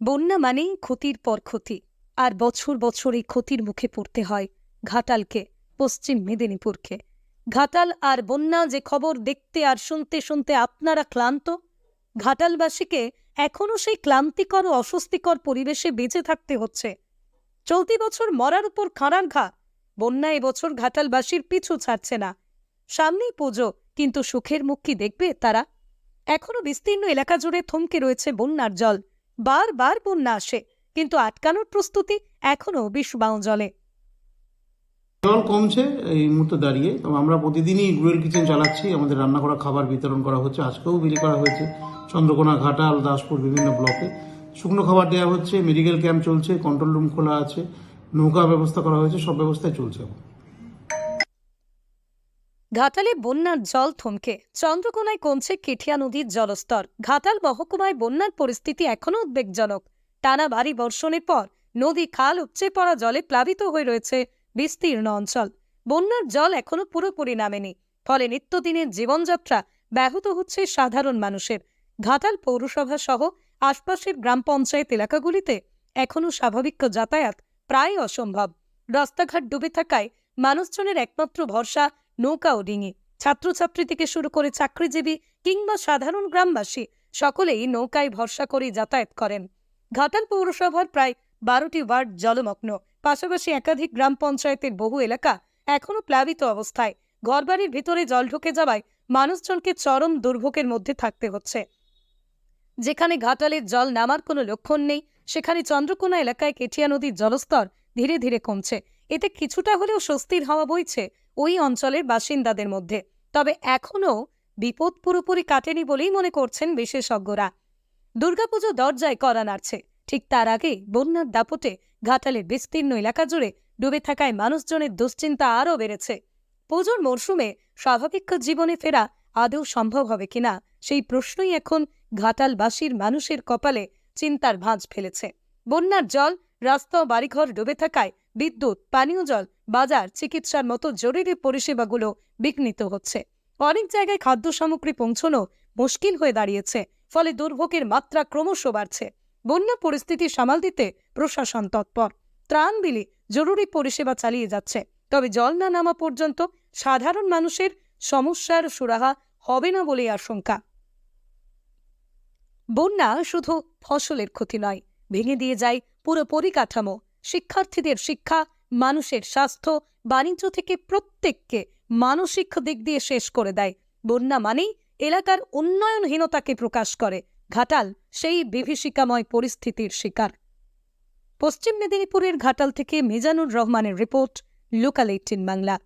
বন্যা মানেই ক্ষতির পর ক্ষতি, আর বছর বছর এই ক্ষতির মুখে পড়তে হয় ঘাটালকে, পশ্চিম মেদিনীপুরকে। ঘাটাল আর বন্যা যে খবর দেখতে আর শুনতে শুনতে আপনারা ক্লান্ত, ঘাটালবাসীকে এখনও সেই ক্লান্তিকর ও অস্বস্তিকর পরিবেশে বেঁচে থাকতে হচ্ছে। চলতি বছর মরার উপর খাঁড়ার ঘা, বন্যা এবছর ঘাটালবাসীর পিছু ছাড়ছে না। সামনেই পুজো, কিন্তু সুখের মুখ কি দেখবে তারা? এখনও বিস্তীর্ণ এলাকা জুড়ে থমকে রয়েছে বন্যার জল বারবার বন্যা আসে, কিন্তু আটকানোর প্রস্তুতি এখনও বিষবাও জলে। জল কমছে এই মুহূর্তে দাঁড়িয়ে। তো আমরা প্রতিদিনই রুয়েল কিচেন চালাচ্ছি। আমাদের রান্না করা খাবার বিতরণ করা হচ্ছে। আজকেও বিলি করা হয়েছে। চন্দ্রকোনা ঘাটাল, দাসপুর বিভিন্ন ব্লকে। শুকনো খাবার দেওয়া হচ্ছে। মেডিকেল ক্যাম্প চলছে। কন্ট্রোল রুম খোলা আছে। নৌকা ব্যবস্থা করা হয়েছে। সব ব্যবস্থাই চলছে। ঘাটালে বন্যার জল থমকে। চন্দ্রকোনায় কমছে কেঠিয়া নদীর জলস্তর। ঘাটাল মহকুমায় বন্যার পরিস্থিতি এখনও উদ্বেগজনক। টানা ভারী বর্ষণের পর নদী খাল উপচে পড়া জলে প্লাবিত হয়ে রয়েছে বিস্তীর্ণ অঞ্চল। বন্যার জল এখনও পুরোপুরি নামেনি, ফলে নিত্যদিনের জীবনযাত্রা ব্যাহত হচ্ছে সাধারণ মানুষের। ঘাটাল পৌরসভা সহ আশপাশের গ্রাম পঞ্চায়েত এলাকাগুলিতে এখনও স্বাভাবিক যাতায়াত প্রায় অসম্ভব। রাস্তাঘাট ডুবে থাকায় মানুষজনের একমাত্র ভরসা নৌকা ও ডিঙি ছাত্রছাত্রী থেকে শুরু করে চাকরিজীবী কিংবা সাধারণ গ্রামবাসী সকলেই নৌকায় ভরসা করে যাতায়াত করেন। ঘাটাল পৌরসভার প্রায় বারোটি ওয়ার্ড জলমগ্ন। পাশাপাশি একাধিক গ্রাম পঞ্চায়েতের বহু এলাকা এখনও প্লাবিত অবস্থায়। ঘরবাড়ির ভিতরে জল ঢুকে যাওয়ায় মানুষজনকে চরম দুর্ভোগের মধ্যে থাকতে হচ্ছে। যেখানে ঘাটালের জল নামার কোনো লক্ষণ নেই, সেখানে চন্দ্রকোনা এলাকায় কেটিয়া নদীর জলস্তর ধীরে ধীরে কমছে। এতে কিছুটা হলেও স্বস্তির হাওয়া বইছে ওই অঞ্চলের বাসিন্দাদের মধ্যে। তবে এখনও বিপদ পুরোপুরি কাটেনি বলেই মনে করছেন বিশেষজ্ঞরা। দুর্গাপুজো দরজায় করা নাড়ছে। ঠিক তার আগেই বন্যার দাপটে ঘাটালের বিস্তীর্ণ এলাকা জুড়ে ডুবে থাকায় মানুষজনের দুশ্চিন্তা আরও বেড়েছে। পুজোর মরশুমে স্বাভাবিক জীবনে ফেরা আদৌ সম্ভব হবে কিনা, সেই প্রশ্নই এখন ঘাটালবাসীর মানুষের কপালে চিন্তার ভাঁজ ফেলেছে। বন্যার জল, রাস্তা বাড়িঘর ডুবে থাকায় বিদ্যুৎ, পানীয় জল বাজার, চিকিৎসার মতো জরুরি পরিষেবাগুলো বিঘ্নিত হচ্ছে। অনেক জায়গায় খাদ্য সামগ্রী পৌঁছানো মুশকিল হয়ে দাঁড়িয়েছে, ফলে দুর্ভোগের মাত্রা ক্রমশ বাড়ছে। বন্যা পরিস্থিতি সামাল দিতে প্রশাসন তৎপর। ত্রাণ বিলি জরুরি পরিষেবা চালিয়ে যাচ্ছে, তবে জল না নামা পর্যন্ত সাধারণ মানুষের সমস্যার সুরাহা হবে না বলে আশঙ্কা। বন্যা শুধু ফসলের ক্ষতি নয়, ভেঙে দিয়ে যায় পুরো পরিকাঠামো। শিক্ষার্থীদের শিক্ষা মানুষের স্বাস্থ্য বাণিজ্য থেকে প্রত্যেককে মানসিক দিক দিয়ে শেষ করে দেয়। বন্যা মানেই এলাকার উন্নয়নহীনতাকে প্রকাশ করে। ঘাটাল, সেই বিভীষিকাময় পরিস্থিতির শিকার। পশ্চিম মেদিনীপুরের ঘাটাল থেকে মিজানুর রহমানের রিপোর্ট, লোকাল এইটিন বাংলা।